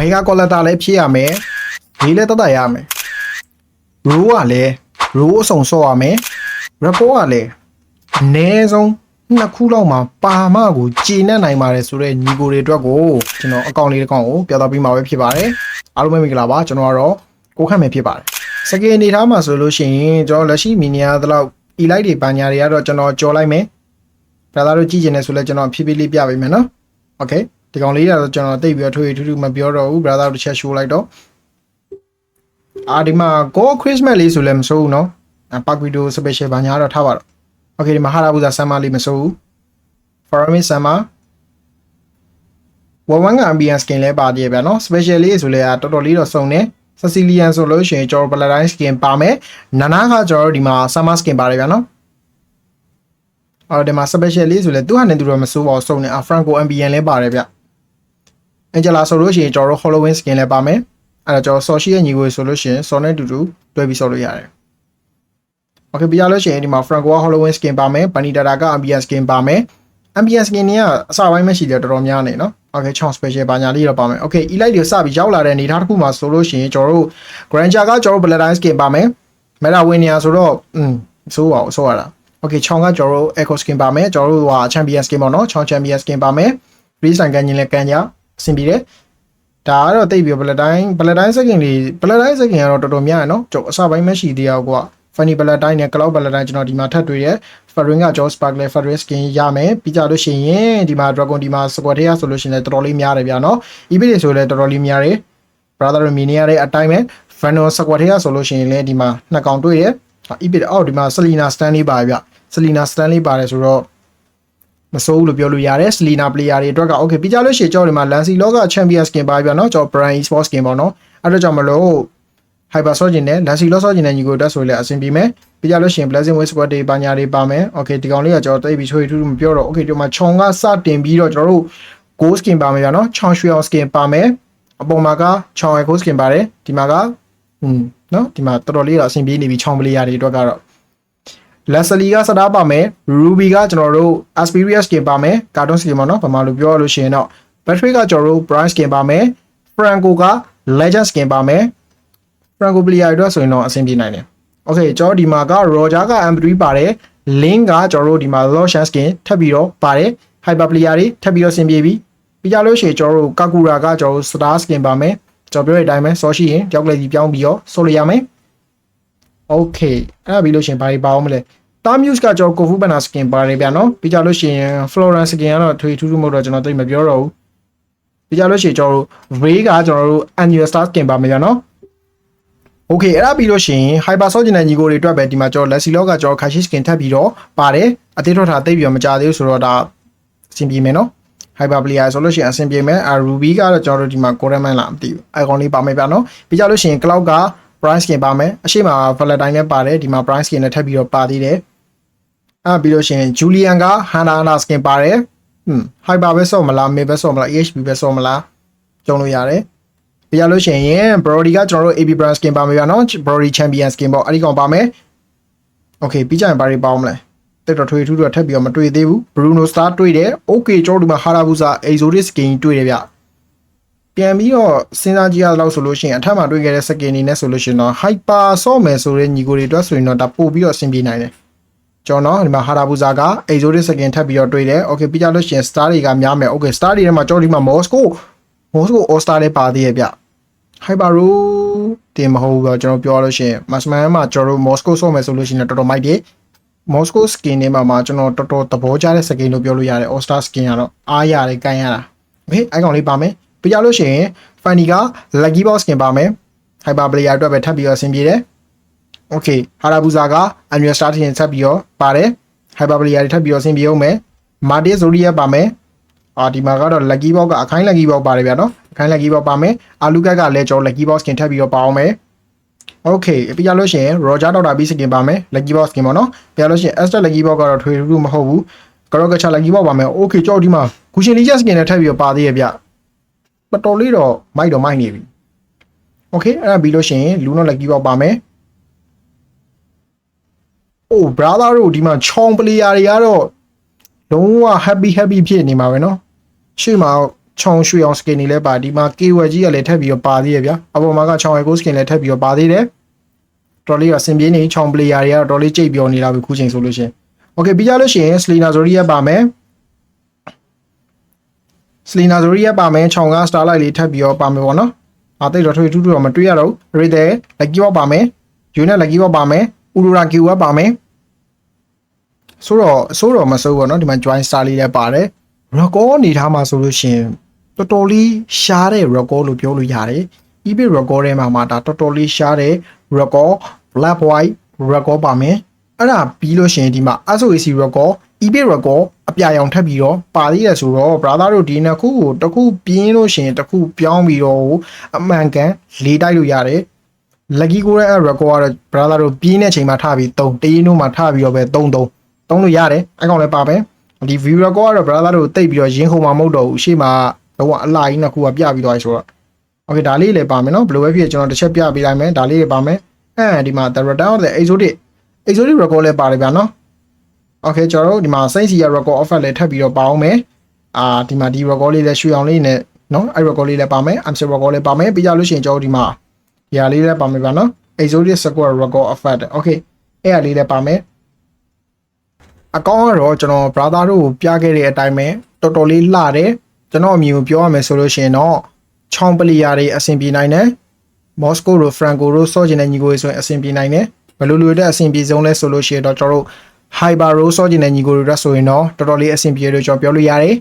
မေဂါကော်လတာလည်းဖြည့်ရမယ်ဒီလည်းတတ်တတ်ရမယ်ရိုးကလည်းရိုးအစုံဆော့ရမယ်ရကောကလည်းအနည်းဆုံးနှစ်ခုလောက်မှာပါမကိုကြည်နဲ့နိုင်ပါတယ်ဆိုတော့ညီကိုတွေအတွက်ကိုကျွန်တော်အကောင့်လေးတစ်ကောင်ကိုပြသပေးမှာပဲဖြစ်ပါတယ်အားလုံးပဲမင်္ဂလာပါကျွန်တော်ကတော့ကိုခန့်မယ်ဖြစ်ပါတယ်စကေအနေထားမှာဆိုလို့ရှိရင်ကျွန်တော်လက်ရှိမီနီယာတလောက် e light တွေပညာတွေကတော့ကျွန်တော်ကြော်လိုက်မယ်ပြသတို့ကြည့်ကျင်နေဆိုလဲကျွန်တော်ဖြည်းဖြည်းလေးပြပေးမယ်နော်โอเค ဒီကောင်လေးကတော့ကျွန်တော်တိတ်ပြီးတော့ထွေထူးထူးမပြောတော့ဘူး brother တို့တစ်ချက် show လိုက်တော့အာဒီမှာ go christmas လေးဆိုလဲမစိုးဘူးเนาะပတ်ဗီဒီယို special ဘာညာတော့ထားပါတော့โอเคဒီမှာဟာရာဘူဇာဆမ်မာလေးမစိုးဘူး foreign ဆမ်မာဝဝန်က ambience skin လဲပါတည်းဗျာเนาะ special လေးဆိုလဲတော်တော်လေးတော့စုံတယ် Sicilian ဆိုလို့ရှိရင်ကျွန်တော် Paladin skin ပါမယ်နာနာကကျွန်တော်ဒီမှာ summer skin ပါတယ်ဗျာเนาะအော်ဒီမှာ special လေးဆိုလဲသူဟာနဲ့သူတော့မစိုးပါဘူးစုံနေ Franco ambience လဲပါတယ်ဗျ Angela ဆိုလို့ရှိရင်ကျွန်တော် Halloween skin လဲပါမယ်အဲ့တော့ကျွန်တော် Soshi ရဲ့ညီကိုဆိုလို့ရှိရင် Son နဲ့တူတူတွဲပြီးဆော်လို့ရတယ် Okay ပြရလို့ရှိရင်ဒီမှာ Franco က Halloween skin ပါမယ် Panitara က ambience skin ပါမယ် ambience skin တွေကအစပိုင်းမရှိတယ်တော်တော်များနေเนาะ Okay ချောင်း special ဘာညာလေးတော့ပါမယ် Okay elite တွေစပြီးရောက်လာတဲ့အနေအထားတစ်ခုမှာဆိုလို့ရှိရင်ကျွန်တော်တို့ Granger ကကျွန်တော်တို့ Bloodline skin ပါမယ် Meta Winia ဆိုတော့อืมဆိုးပါအောင်ဆိုးရတာ Okay ချောင်းကကျွန်တော်တို့ Echo skin ပါမယ်ကျွန်တော်တို့ဟာ Champion skin ပေါ့နော်ချောင်း Champion skin ပါမယ် Free Sign ကန်ရင်လည်းကန်ကြ အဆင်ပြေတယ်ဒါကတော့တိတ်ပြီး Bloodline Bloodline skin တွေ Bloodline skin ကတော့တော်တော်များရနော်ကျွန်တော်အစပိုင်းမရှိသေးအောင်ကွာ Funny Bloodline နဲ့ Cloud Bloodline ကျွန်တော်ဒီမှာထပ်တွေ့တယ် Farin က Joe Sparkle Farin skin ရမယ်ပြီးကြလို့ရှိရင်ဒီမှာ Dragon ဒီမှာ Squad ထဲရဆိုလို့ရှိရင်လည်းတော်တော်လေးများတယ်ဗျာနော် EB တွေဆိုလည်းတော်တော်လေးများတယ် Brother Mini ရတဲ့အတိုင်းပဲ Venom Squad ထဲရဆိုလို့ရှိရင်လည်းဒီမှာနှစ်ကောင်တွေ့တယ် EB အောက်ဒီမှာ Selena Stanley ပါတယ်ဗျ Selena Stanley ပါတယ်ဆိုတော့ မစိုးဘူးလို့ပြောလို့ရတယ် Selena player တွေအတွက်က okay ပြီးကြလို့ရှိရင်ကျွန်တော်ဒီမှာ Lancy Law က Champion skin ပါဗျာနော်ကျွန်တော် Brian Esports skin ပေါ့နော်အဲ့တော့ကြောင့်မလို့ hyper ဆော့ကျင်တယ် Lancy Law ဆော့ကျင်တဲ့ညီကိုတက်ဆိုလည်းအဆင်ပြေမယ်ပြီးကြလို့ရှိရင် Blessing Way Squad တွေပါညာတွေပါမယ် okay ဒီကောင်လေးကကျွန်တော်တိတ်ပြီးချွေထူးထူးမပြောတော့ okay ဒီမှာခြုံကစတင်ပြီးတော့ကျွန်တော်တို့ gold skin ပါမယ်ဗျာနော်ချောင်းရွှေအောင် skin ပါမယ်အပေါ်မှာကချောင်းရဲ့ gold skin ပါတယ်ဒီမှာကอืมနော်ဒီမှာတော်တော်လေးတော့အဆင်ပြေနေပြီချောင်းပလေးရာတွေအတွက်ကတော့ Leslie ကစတားပါမယ် Ruby ကကျွန်တော်တို့ Aspiria skin ပါမယ် Cartoon skin ပေါ့နော်ဗမာလိုပြောရလို့ရှိရင်တော့ Battery ကကျွန်တော်တို့ Brian skin ပါမယ် Franco က Legend skin ပါမယ် Franco player အတွက်ဆိုရင်တော့အဆင်ပြေနိုင်တယ်။ Okay ကျွန်တော်ဒီမှာက Roger က M3 ပါတယ် Link ကကျွန်တော်တို့ဒီမှာ Lotion skin ထပ်ပြီးတော့ပါတယ် Hyper player တွေထပ်ပြီးတော့ဆင်ပြေပြီ။ပြီးကြလို့ရှိရင်ကျွန်တော်တို့ Kakura ကကျွန်တော်တို့ Star skin ပါမယ်။ကျွန်တော်ပြောတဲ့အတိုင်းပဲဆောရှိရင်ကြောက်ကလေးကြီးပြောင်းပြီးတော့ဆိုလို့ရမယ်။ Okay အဲ့ဒါပြီးလို့ရှိရင်ဘာတွေပါအောင်မလဲ။ တာမြူစ်ကကျွန်တော်ကိုဖူပနာစကင်ပါတယ်ဗျာနော်ပြီးကြလို့ရှိရင် Florence စကင်ကတော့ထွေထူးထူးမဟုတ်တော့ကျွန်တော်သိမပြောတော့ဘူးပြီးကြလို့ရှိရင်ကျွန်တော်တို့ Ray ကကျွန်တော်တို့ Annual Star Skin ပါမယ်ဗျာနော် Okay အဲ့ဒါပြီးလို့ရှိရင် Hyper Sojourn ညီကိုတွေအတွက်ပဲဒီမှာကျွန်တော် Leslie Log ကကျွန်တော် Kashi Skin ထပ်ပြီးတော့ပါတယ်အသေးထွက်တာသိပ်ပြီးတော့မကြသေးဘူးဆိုတော့ဒါအဆင်ပြေမယ်နော် Hyper Player ဆိုလို့ရှိရင်အဆင်ပြေမယ်အ Ruby ကတော့ကျွန်တော်တို့ဒီမှာ Coreman လာမသိဘူး Icon လေးပါမယ်ဗျာနော်ပြီးကြလို့ရှိရင် Cloud က Brian Skin ပါမယ်အရှိမ Valentine လည်းပါတယ်ဒီမှာ Brian Skin နဲ့ထပ်ပြီးတော့ပါသေးတယ် အဲ့ပြီးလို့ရှိရင် julian က hana hana skin ပါတယ်ဟွန်း hyper ပဲဆော့မလား mid ပဲဆော့မလား ehb ပဲဆော့မလားကြုံလို့ရတယ်ပြရလို့ရှိရင် Brody ကကျွန်တော်တို့ AB brand skin ပါမယ်ဗျာနော် Brody champion skin ပေါ့အဲ့ဒီကောင်ပါမယ် Okay ပြီးကြရင်ဘာတွေပေါင်းမလဲတက်တော်ထွေထူးတော့ထပ်ပြီးတော့မတွေ့သေးဘူး Bruno Star တွေ့တယ် Okay ကျွန်တော်တို့မှာ Harabusa Exotic skin တွေ့တယ်ဗျပြန်ပြီးတော့စဉ်းစားကြည့်ရတော့ဆိုလို့ရှိရင်အထက်မှာတွေ့ခဲ့တဲ့ skin အနေနဲ့ဆိုလို့ရှိရင်တော့ Hyper ဆော့မယ်ဆိုတဲ့ညီကိုတွေအတွက်ဆိုရင်တော့ဒါပို့ပြီးတော့အဆင်ပြေနိုင်တယ် ကျွန်တော်ဒီမှာဟာရာဘူဇာက exotic skin ထပ်ပြီးတော့တွေ့တယ် okay ပြီးကြလို့ရှိရင် star တွေကများမယ် okay star တွေထဲမှာကျွန်တော်ဒီမှာ moscow moscow all star လေးပါသေးရဲ့ဗျ hyper တင်မဟုတ်ဘူးတော့ကျွန်တော်ပြောရလို့ရှိရင် maxman မှာကျွန်တော် moscow ဆော့မယ်ဆိုလို့ရှိရင်တော်တော်မိုက်တယ် moscow skin တွေမှာမှာကျွန်တော်တော်တော်သဘောကျတဲ့ skin လို့ပြောလို့ရတယ် all star skin ကတော့အားရတယ်ကန်ရတာဟေး icon လေးပါမယ်ပြရလို့ရှိရင် funny က lucky box skin ပါမယ် hyper player အတွက်ပဲထပ်ပြီးတော့အဆင်ပြေတယ် Okay Harabusa က Annual Star တင်ဆက်ပြီးတော့ပါတယ် Hyper Player တွေထပ်ပြီးတော့အဆင်ပြေအောင်မယ် Marty Zodiac ပါမယ်အာဒီမှာကတော့ lucky box ကအခိုင်း lucky box ပါတယ်ဗျာနော်အခိုင်း lucky box ပါမယ်အာလူကတ်ကလည်းကျွန်တော် lucky box skin ထပ်ပြီးတော့ပါအောင်မယ် okay ပြီးကြလို့ရှိရင် roger doctor ပြီး skin ပါမယ် lucky box skin ပေါ့နော်ပြီးလို့ရှိရင် extra lucky box ကတော့ထွေထူးမဟုတ်ဘူး Karokcha lucky box ပါမယ် okay ကျွန်တော်ဒီမှာ cushion leader skin နဲ့ထပ်ပြီးတော့ပါသေးရဲ့ဗျတော်တော်လေးတော့မိုက်တော့မိုက်နေပြီ okay အဲ့ဒါပြီးလို့ရှိရင် luno lucky box ပါမယ် oh brother တို့ဒီမှာချောင်း player တွေကတော့လုံးဝ happy happy ဖြစ်နေမှာပဲเนาะရှေ့မှာ ချောင်းရွှေအောင် skin တွေလည်းပါဒီမှာ keyword ကြီးကလည်းထပ်ပြီးတော့ပါသေးရဗျာအပေါ်မှာကချောင်း echo skin လည်းထပ်ပြီးတော့ပါသေးတယ်တော်လေးကစင်ပြေးနေချောင်း player တွေကတော့တော်လေးကြိတ်ပြောနေတာပဲခုချိန်ဆိုလို့ရှိရင် okay ပြီးကြလို့ရှိရင် Selena Zoria ပါမယ် Selena Zoria ပါမယ်ချောင်းက starlight လေးထပ်ပြီးတော့ပါမယ်ပေါ့နော်အာတိတ်တော့ထွေထူးထူးတော့မတွေ့ရတော့ဘူး Rate Lucky Wall ပါမယ်ယူနဲ့ Lucky Wall ပါမယ် Urura Q ပါမယ် ဆိုတော့ဆိုတော့မစိုးဘူးเนาะဒီမှာ join star လေးလည်းပါတယ် record အနေထားမှာဆိုလို့ရှိရင်တော်တော်လေးရှားတဲ့ record လို့ပြောလို့ရတယ် eBay record ထဲမှာမှာဒါတော်တော်လေးရှားတဲ့ record black white record ပါမယ်အဲ့ဒါပြီးလို့ရှိရင်ဒီမှာ SOAC record eBay record အပြာရောင်ထပ်ပြီးတော့ပါသေးတယ်ဆိုတော့ brother တို့ဒီနှစ်ခုကိုတစ်ခုပြင်းလို့ရှိရင်တစ်ခုပြောင်းပြီးတော့အမှန်ကန်လေးတိုက်လို့ရတယ် lucky ကိုရဲ့ record ကတော့ brother တို့ပြင်းတဲ့အချိန်မှာထားပြီး3တရင်တို့မှာထားပြီးတော့ပဲ3 3 3လို့ရတယ်အကောင်လည်းပါပဲဒီ view record ကတော့ brother တို့တိတ်ပြီးတော့ရင်းခုံမှာမဟုတ်တော့ဘူးရှေ့မှာတော့အလှကြီးနှစ်ခုကပြပြီးသွားပြီဆိုတော့ okay ဒါလေးလည်းပါမယ်နော်ဘယ်လိုပဲဖြစ်ကျွန်တော်တစ်ချက်ပြပေးလိုက်မယ်ဒါလေးတွေပါမယ်အဲဒီမှာ the return of the exotic exotic record လည်းပါတယ်ဗျာနော် okay ကျွန်တော်တို့ဒီမှာ saint sia record offer လည်းထပ်ပြီးတော့ပါအောင်မယ်အာဒီမှာဒီ record လေးလည်းရွှေအောင်လေးနဲ့နော်အဲ record လေးလည်းပါမယ် amc record လည်းပါမယ်ပြီးကြလို့ရှိရင်ကျွန်တော်တို့ဒီမှာဒီဟာလေးလည်းပါမယ်ဗျာနော် exotic square record offer okay အဲ့ဟာလေးလည်းပါမယ် အကောင့်ကတော့ကျွန်တော် brother တို့ကိုပြခဲ့တဲ့အတိုင်းပဲတော်တော်လေးလှတယ်ကျွန်တော်အမြင်ကိုပြောရမယ်ဆိုလို့ရှိရင်တော့ချောင်းပလီယာတွေအဆင်ပြေနိုင်တယ်မော်စကိုတို့ဖရန်ကိုတို့စော့ကျင်တဲ့ညီကိုတွေဆိုရင်အဆင်ပြေနိုင်တယ်ဘယ်လိုလိုတဲ့အဆင်ပြေဆုံးလဲဆိုလို့ရှိရင်တော့ကျွန်တော်တို့ Hyper Rose စော့ကျင်တဲ့ညီကိုတွေတက်ဆိုရင်တော့တော်တော်လေးအဆင်ပြေလို့ကျွန်တော်ပြောလို့ရတယ်